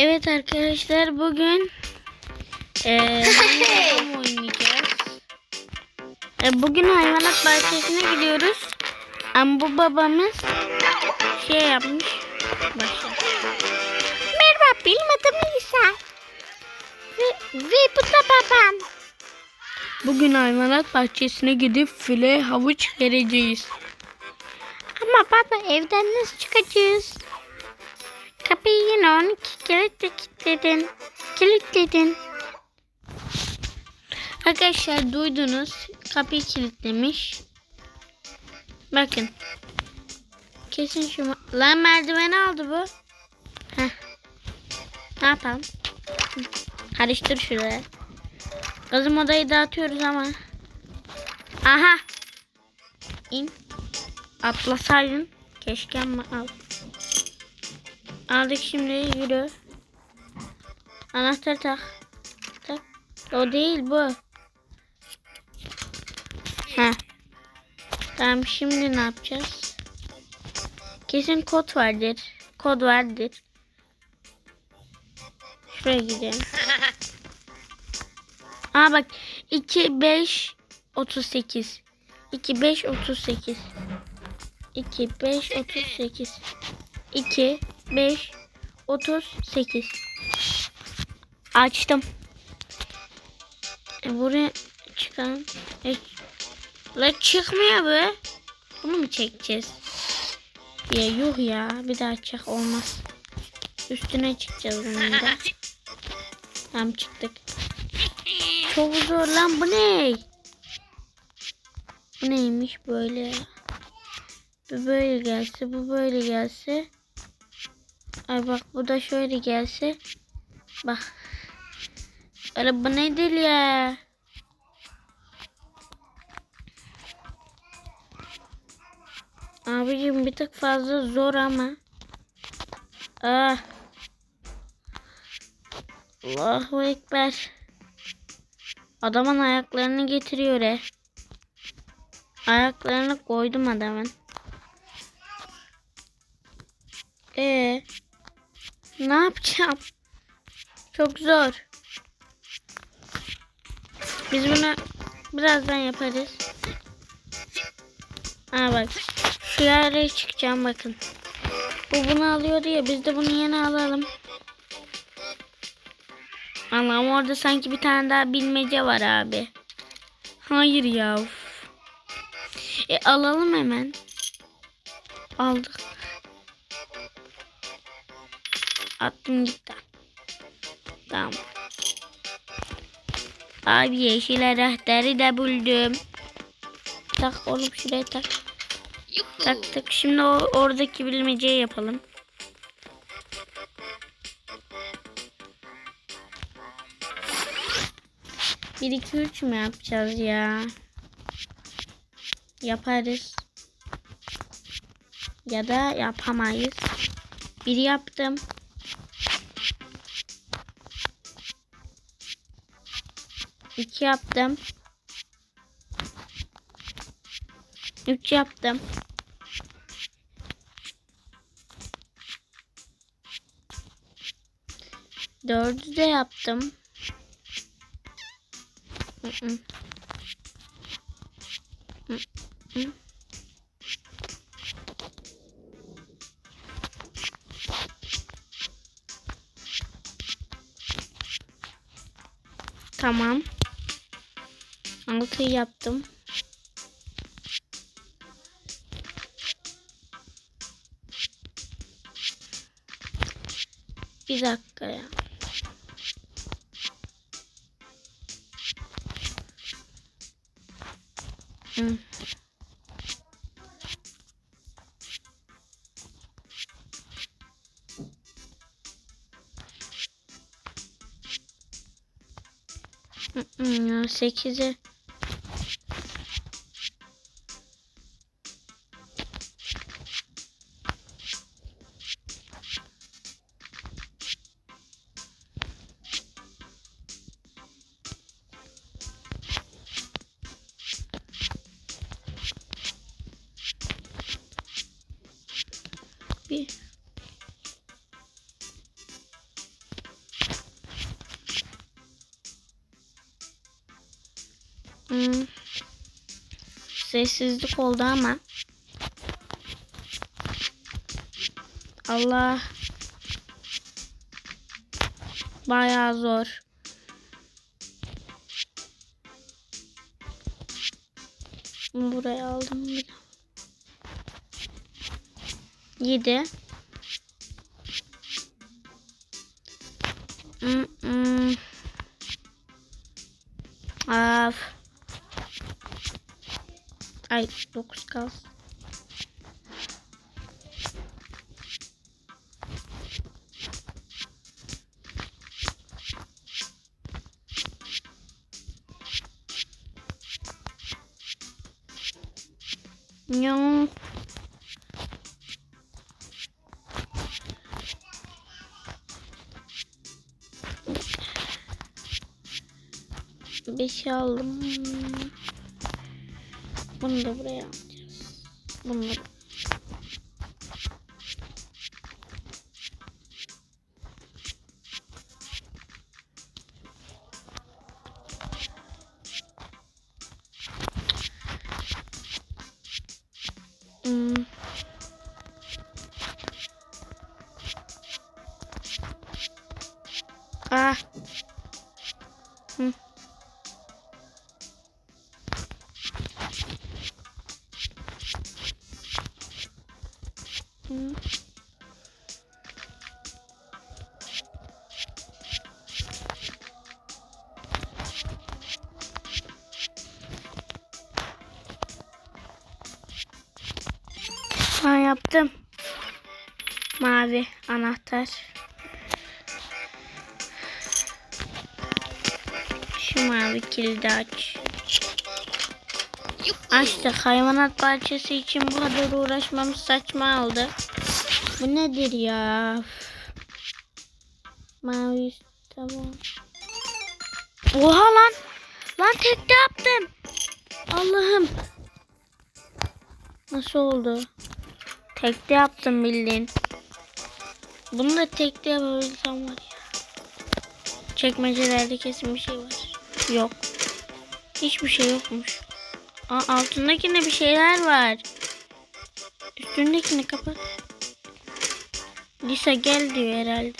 Evet arkadaşlar bugün hayvan oynayacağız. E, bugün hayvanat bahçesine gidiyoruz. Ama bu babamız şey yapmış. Başla. Merhaba benim adım Lisa. Ve, ve bu da babam. Bugün hayvanat bahçesine gidip file havuç vereceğiz. Ama baba evden nasıl çıkacağız? Kapıyı yine 12 kere de kilitledin. Kilitledin. Arkadaşlar duydunuz. Kapıyı kilitlemiş. Bakın. Kesin şu... Lan merdiveni aldı bu. Heh. Ne yapalım? Karıştır şuraya. Kızım odayı dağıtıyoruz ama. Aha. İn. Atlasaydın. Keşke ama al. Aldık şimdi yürü. Anahtar tak. Tak. O değil bu. Heh. Tamam şimdi ne yapacağız? Kesin kod vardır. Kod vardır. Şuraya gidelim. Aa bak 2 5 38. 2 5 38. 2 5 38. 2 5 38. Açtım. E buraya çıkalım. E, la çıkmıyor bu. Bunu mu çekeceğiz? Ya yuh ya. Bir daha çek olmaz. Üstüne çıkacağız bunun da. Tamam çıktık. Çok zor lan bu ne? Bu neymiş böyle? Bu böyle gelse, bu böyle gelse. Ay bak bu da şöyle gelse. Bak. Bu nedir ya? Abicim bir tık fazla zor ama. Ah. Allahu Ekber. Adamın ayaklarını getiriyor he. Ayaklarını koydum adamın. Ee, ne yapacağım? Çok zor. Biz bunu birazdan yaparız. Ha bak. Şu yere çıkacağım bakın. Bu bunu alıyordu ya biz de bunu yeni alalım. Allah'ım orada sanki bir tane daha bilmece var abi. Hayır ya. E alalım hemen. Aldık. Attım gitti. Tamam. Abi yeşil anahtarı da buldum. Tak oğlum şuraya tak. Taktık. Şimdi o oradaki bilmeceyi yapalım. Bir iki üç mü yapacağız ya? Yaparız. Ya da yapamayız. Bir yaptım. Yaptım. Üç yaptım. Dördü de yaptım. Tamam. Halkayı yaptım. Bir dakika ya. Hmm. ya 8'e Sessizlik oldu ama. Allah. Bayağı zor. Buraya aldım. Yedi. 9 kalsın. Bir şey aldım. Bunu da buraya alacağız. Bunu yaptım. Mavi anahtar. Şu mavi kilidi aç. Açtık. Hayvanat bahçesi için bu kadar uğraşmamız saçma oldu. Bu nedir ya? Mavi tamam. Oha lan. Lan tekte yaptım. Allah'ım. Nasıl oldu? Tekte yaptım bildiğin. Bunu da tekte yapabilsem var ya. Çekmecelerde kesin bir şey var. Yok. Hiçbir şey yokmuş. Aa, altındakinde bir şeyler var. Üstündekini kapat. Lisa gel diyor herhalde.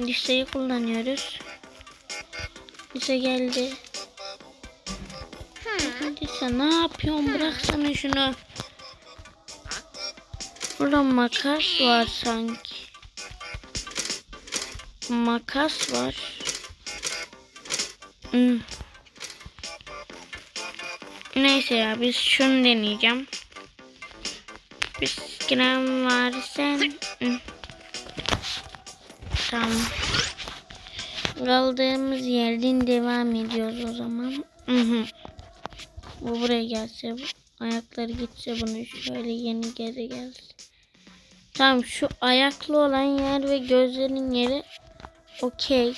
Lisa'yı kullanıyoruz. Lisa geldi. Lisa ne yapıyorsun? Bıraksana şunu. Burada makas var sanki. Makas var. Hmm. Neyse ya biz şunu deneyeceğim. Bisküvim var sen. Hmm. Tamam. Kaldığımız yerden devam ediyoruz o zaman. Hı. Bu buraya gelse, ayakları gitse bunu şöyle yeni geri gelse. Tamam şu ayaklı olan yer ve gözlerin yeri okey.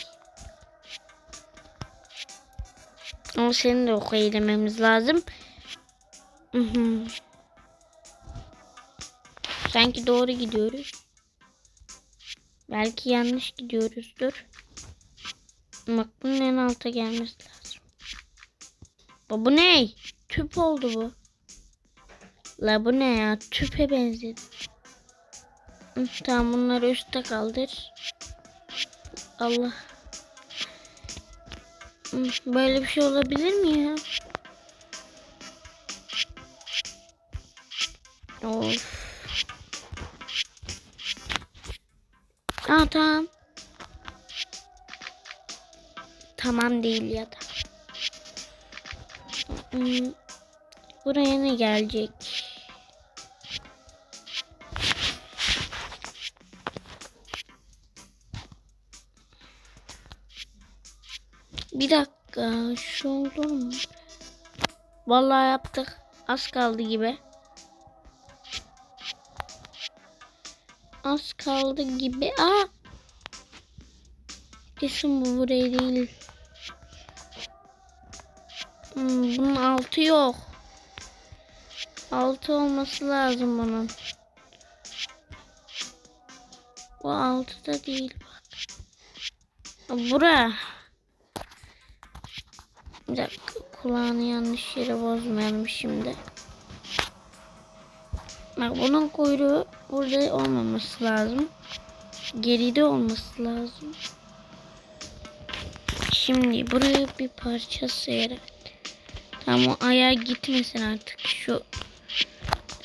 Ama senin de okey dememiz lazım. Hı. Sanki doğru gidiyoruz. Belki yanlış gidiyoruzdur. Bak bunun en alta gelmesi lazım. Bu, bu ne? Tüp oldu bu. La bu ne ya? Tüpe benzedi. Hı, Tamam bunları üstte kaldır. Allah. Böyle bir şey olabilir mi ya? Of. Aa tamam. Tamam değil ya da. Hmm, Buraya ne gelecek? Bir dakika. Şu olur mu? Vallahi yaptık. Az kaldı gibi. Az kaldı gibi. Aa! Kesin bu buraya değil. Hmm, bunun altı yok. Altı olması lazım bunun. Bu altı da değil Bura. Bir kulağını yanlış yere bozmayalım şimdi. Bak bunun kuyruğu burada olmaması lazım. Geride olması lazım. Şimdi buraya bir parça sıyırı. Tamam o ayağa gitmesin artık. Şu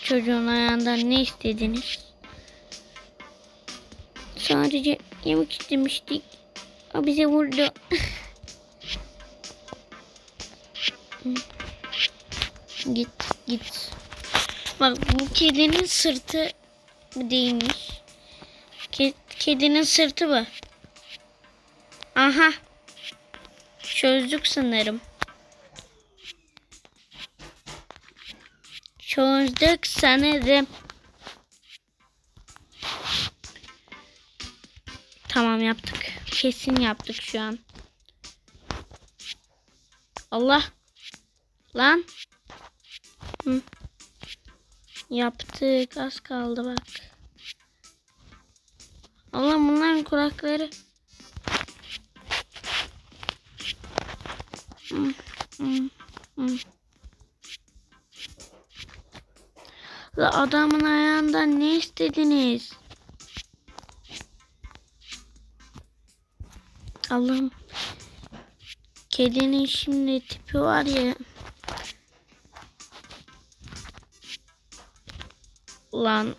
çocuğun ayağından ne istediniz? Sadece yemek istemiştik. O bize vurdu. git git. Bak bu kedinin sırtı değilmiş. Ke- kedinin sırtı bu. Aha. Çözdük sanırım. Çözdük sanırım. Tamam yaptık. Kesin yaptık şu an. Allah. Lan. Hı. Yaptık. Az kaldı bak. Allah bunların kulakları. Hı, hı, hı. Adamın ayağından ne istediniz? Allah'ım. Kedinin şimdi tipi var ya. Lan.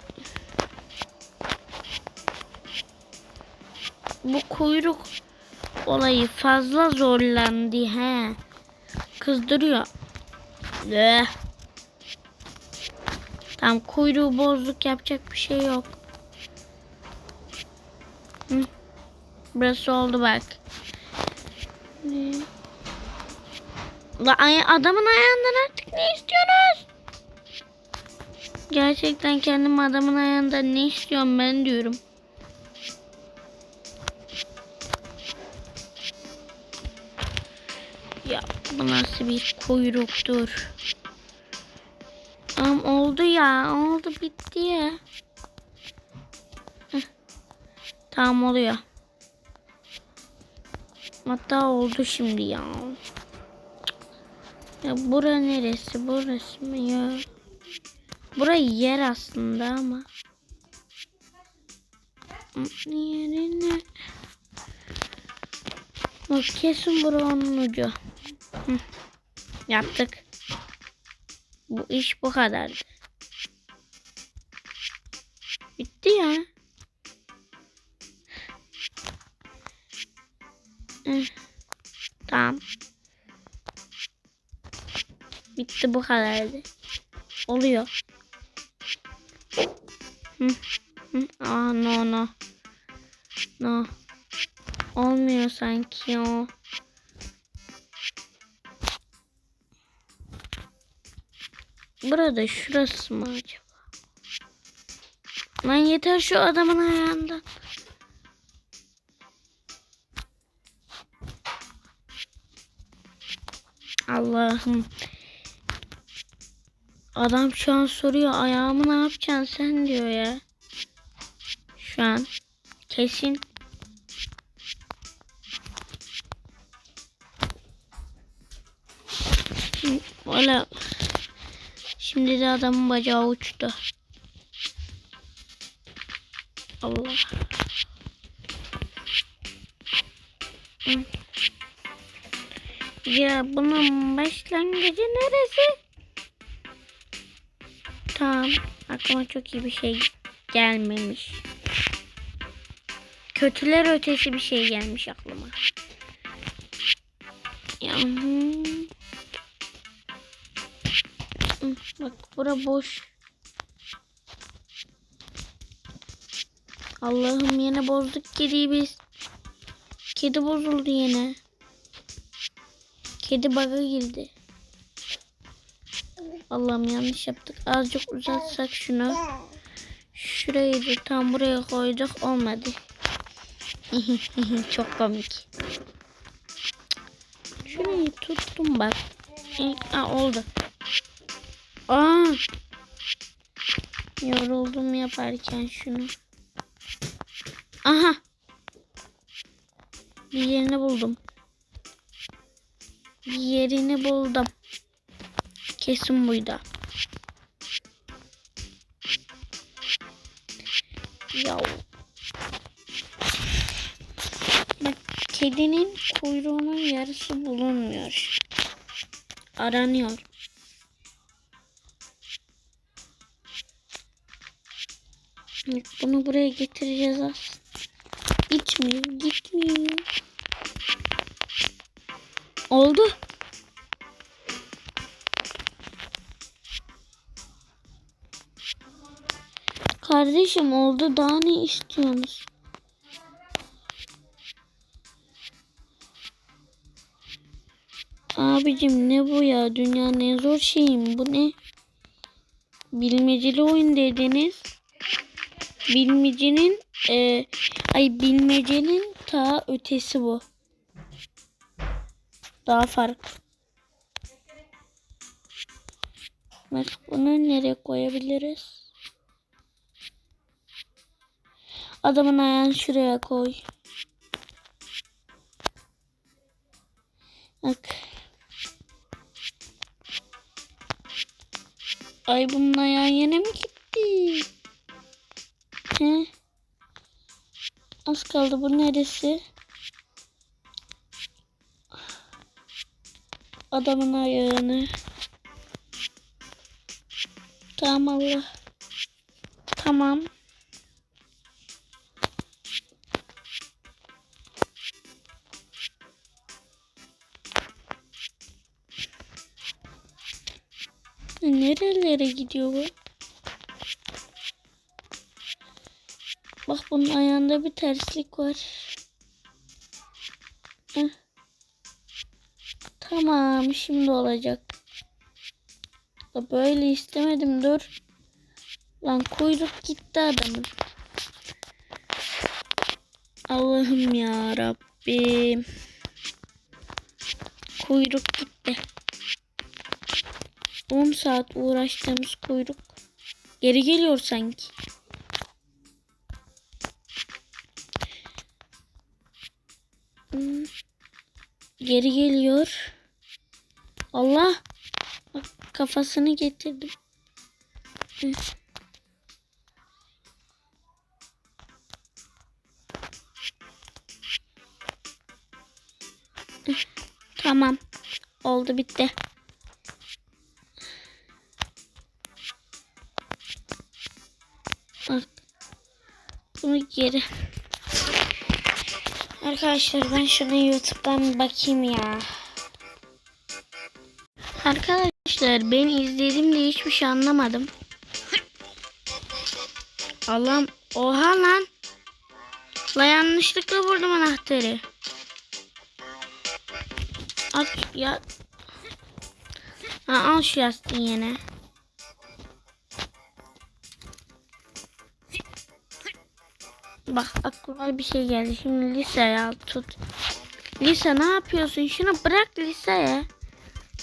Bu kuyruk olayı fazla zorlandı he. Kızdırıyor. Eh. Tam kuyruğu bozduk yapacak bir şey yok. Hı. Burası oldu bak. Ne? La adamın ayağından artık ne istiyorsunuz? Gerçekten kendim adamın ayağından ne istiyorum ben diyorum. Ya bu nasıl bir kuyruktur? Tamam oldu ya. Oldu bitti ya. Heh. Tamam oluyor. Hatta oldu şimdi ya. Ya bura neresi? Burası mı ya? Burayı yer aslında ama. Yerine. Bak kesin bura onun ucu. Hı. Yaptık. Bu iş bu kadardı. Bitti ya. Hı. Tamam. Bitti bu kadardı. Oluyor. Aa no no. No. Olmuyor sanki o. Burada şurası mı acaba? Lan yeter şu adamın ayağından. Allah'ım. Adam şu an soruyor ayağımı ne yapacaksın sen diyor ya. Şu an kesin. Valla şimdi de adamın bacağı uçtu. Allah. Ya bunun başlangıcı neresi? Tamam. Aklıma çok iyi bir şey gelmemiş. Kötüler ötesi bir şey gelmiş aklıma. Bak bura boş. Allah'ım yine bozduk kediyi biz. Kedi bozuldu yine. Kedi bug'a girdi. Allah'ım yanlış yaptık. Azıcık uzatsak şunu. Şurayı da tam buraya koyduk. Olmadı. Çok komik. Şurayı tuttum bak. Aa, oldu. Aa. Yoruldum yaparken şunu. Aha. Bir yerini buldum. yerini buldum. Kesin buydu. Ya. Bak kedinin kuyruğunun yarısı bulunmuyor. Aranıyor. Bunu buraya getireceğiz az. Gitmiyor, gitmiyor. Oldu. Kardeşim oldu daha ne istiyorsunuz? Abicim ne bu ya? Dünyanın en zor şeyim. Bu ne? Bilmeceli oyun dediniz. Bilmecenin e, ay bilmecenin ta ötesi bu. Daha farklı. Bak bunu nereye koyabiliriz? Adamın ayağını şuraya koy. Bak. Ay bunun ayağı yine mi gitti? He? Az kaldı bu neresi? Adamın ayağını. Tamam Allah. Tamam. Nerelere gidiyor bu? Bak bunun ayağında bir terslik var. Heh. Tamam şimdi olacak. Böyle istemedim dur. Lan kuyruk gitti adamın. Allah'ım ya Rabbim. Kuyruk gitti. 10 saat uğraştığımız kuyruk geri geliyor sanki. Hmm. Geri geliyor. Allah. Bak kafasını getirdim. Tamam. Oldu bitti. Bak. Bunu geri. Arkadaşlar ben şunu YouTube'dan bakayım ya. Arkadaşlar ben izledim de hiçbir şey anlamadım. Allah'ım oha lan. La yanlışlıkla vurdum anahtarı. Aç ya. Ha, al şu yastığı yine. Bak aklıma bir şey geldi. Şimdi Lisa'ya tut. Lisa ne yapıyorsun? Şunu bırak Lisa'ya.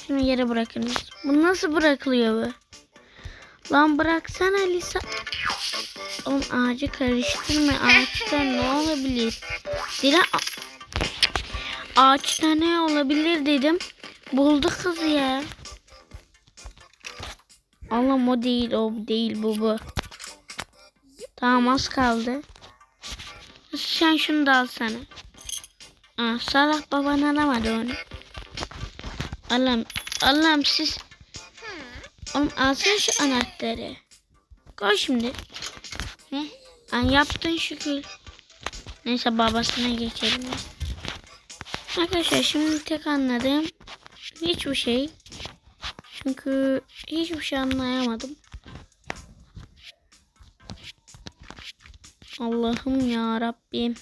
Şunu yere bırakınız. Bu nasıl bırakılıyor bu? Lan bıraksana Lisa. Oğlum ağacı karıştırma. Ağaçta ne olabilir? Dila ağaçta ne olabilir dedim. Buldu kızı ya. Allah'ım o değil o değil bu bu. Tamam az kaldı. Sen şunu da alsana. Aa, salak baban alamadı onu. Allah'ım, Allah'ım siz... Oğlum alsana şu anahtarı. Koy şimdi. He? An yaptın şükür. Neyse babasına geçelim. Arkadaşlar şimdi tek anladığım hiçbir şey. Çünkü hiçbir şey anlayamadım. Allah'ım ya Rabbim.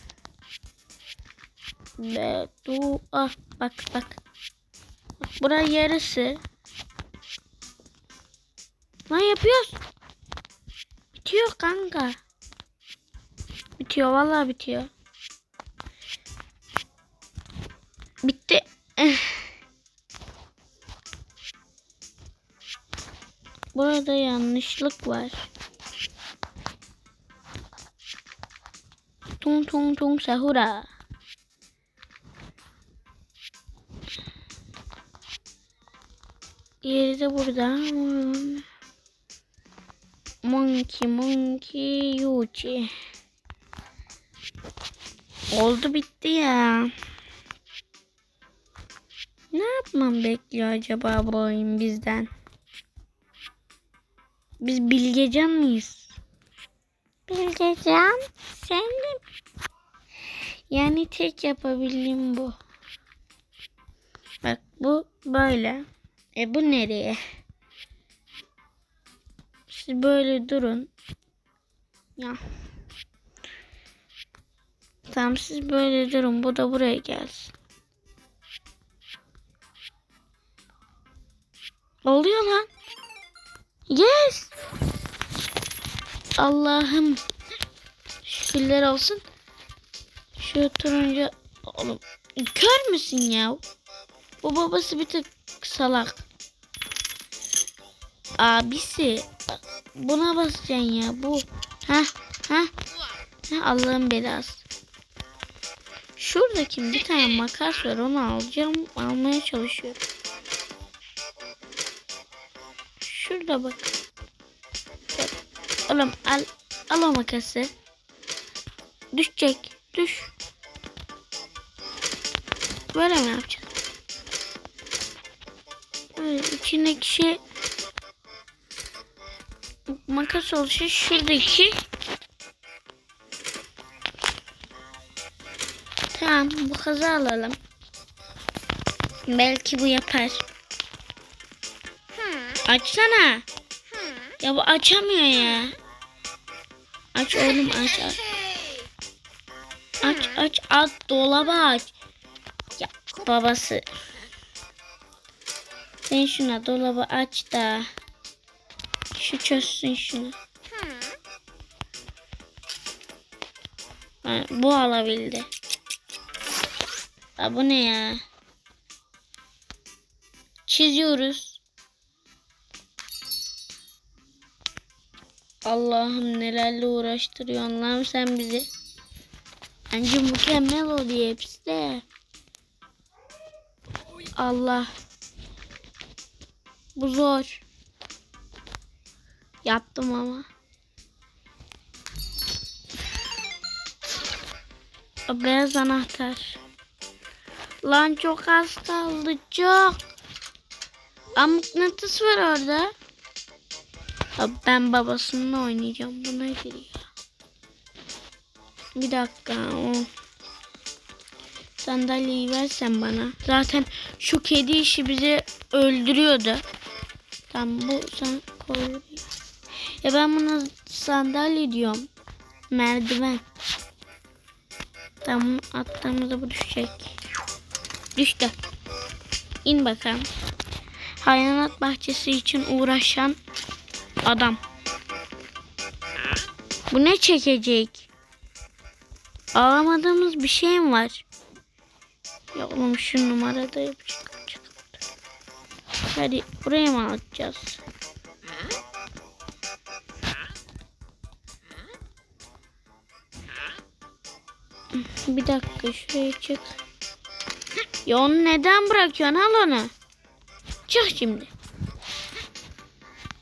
Ve dua. Bak bak. Bak buraya yarısı. Ne yapıyoruz? Bitiyor kanka. Bitiyor vallahi bitiyor. Bitti. Burada yanlışlık var. Tung tung tung sahura. Yeri de burada. Monkey monkey yuchi. Oldu bitti ya. Ne yapmam bekliyor acaba bu oyun bizden? Biz bilgecan mıyız? Bilgecan sen de Yani tek yapabildiğim bu. Bak bu böyle. E bu nereye? Siz böyle durun. Ya. Tamam siz böyle durun. Bu da buraya gelsin. Oluyor lan. Yes. Allah'ım. Şükürler olsun. Şu turuncu oğlum kör müsün ya? Bu babası bir tık salak. Abisi buna basacaksın ya bu. Ha ha. Ha Allah'ın belası. Şuradaki bir tane makas var onu alacağım almaya çalışıyorum. Şurada. Bak. Oğlum al al o makası. Düşecek. Düş. Böyle mi yapacağız? Böyle içindeki şey makas oluşu şuradaki Tamam bu kazı alalım. Belki bu yapar. Açsana. Ya bu açamıyor ya. Aç oğlum aç aç. Aç aç aç dolabı aç. Ya babası. Sen şuna dolabı aç da. Şu çözsün şunu. Ha, bu alabildi. Ha, bu ne ya? Çiziyoruz. Allah'ım nelerle uğraştırıyorsun lan sen bizi. Bence mükemmel oluyor hepsi de. Allah. Bu zor. Yaptım ama. O beyaz anahtar. Lan çok az kaldı çok. Aa, mıknatıs var orada. Abi ben babasınınla oynayacağım. Bu nedir ya? Bir dakika. O. Sandalyeyi versen bana. Zaten şu kedi işi bizi öldürüyordu. Tamam bu sen koy. Ya ben buna sandalye diyorum. Merdiven. Tamam attığımızda bu düşecek. Düştü. İn bakalım. Hayvanat bahçesi için uğraşan adam. Bu ne çekecek? Alamadığımız bir şey mi var? Ya oğlum şu numarada yapacak. Hadi buraya mı atacağız? Bir dakika şuraya çık. Ya onu neden bırakıyorsun? Al onu. Çık şimdi.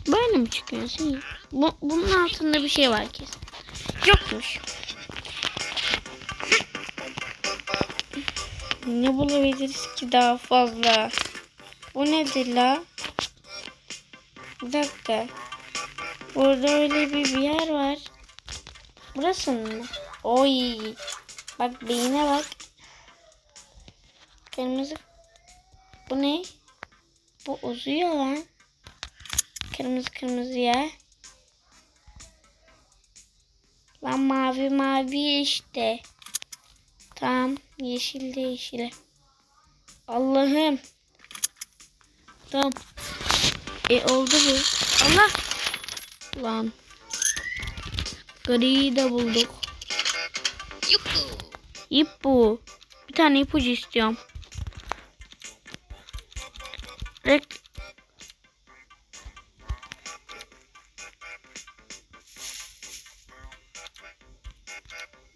Böyle mi çıkıyorsun? Bu, bunun altında bir şey var kesin. Yokmuş. Ne bulabiliriz ki daha fazla? Bu nedir la? Bir dakika. Burada öyle bir, bir yer var. Burası mı? Oy. Bak beyine bak. Kırmızı. Bu ne? Bu uzuyor lan. Kırmızı kırmızı ya. Lan mavi mavi işte. Tamam. Yeşil de yeşile. Allah'ım. Tamam. E oldu bu. Allah. Lan. Griyi de bulduk. İp bu. Bir tane ipucu istiyorum. Rek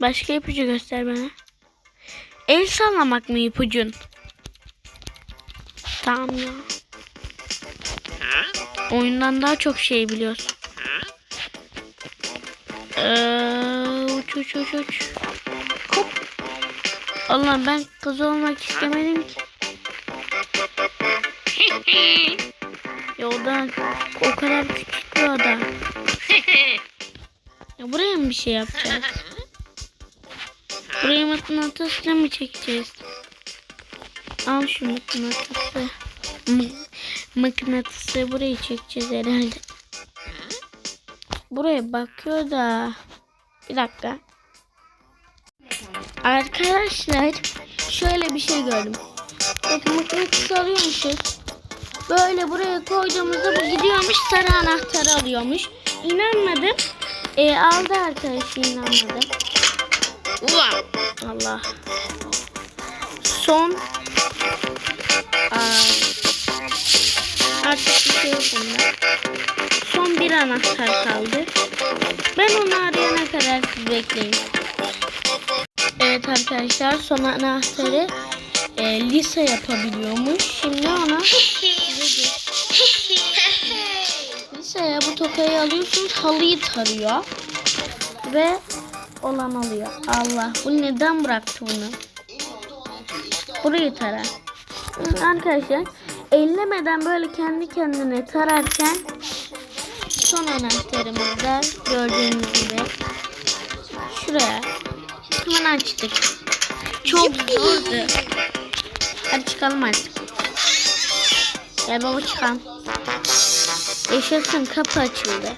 Başka ipucu göster bana. El sallamak mı ipucun? Tamam ya. Oyundan daha çok şey biliyorsun. Ee, uç uç uç uç. Hop. Allah'ım ben kız olmak istemedim ki. Yoldan o kadar küçük bir ada. Ya buraya mı bir şey yapacağız? Buraya mıknatısla mı çekeceğiz? Al şu mıknatısı. Mı mıknatısı buraya çekeceğiz herhalde. Buraya bakıyor da. Bir dakika. Arkadaşlar şöyle bir şey gördüm. Bakın mıknatısı alıyormuşuz. Böyle buraya koyduğumuzda bu gidiyormuş sarı anahtarı alıyormuş. İnanmadım. E, aldı arkadaşı inanmadım. Allah. Son Aa, artık bir şey yok bunda. Son bir anahtar kaldı. Ben onu arayana kadar siz bekleyin. Evet arkadaşlar son anahtarı e, Lisa yapabiliyormuş. Şimdi ona Lisa'ya bu tokayı alıyorsunuz halıyı tarıyor. Ve olan alıyor. Allah bu neden bıraktı bunu? Burayı tarar. Hı, Arkadaşlar ellemeden böyle kendi kendine tararken son anahtarımızda gördüğünüz gibi şuraya hemen açtık. Çok zordu. Hadi çıkalım artık. Gel baba çıkalım. Yaşasın kapı açıldı.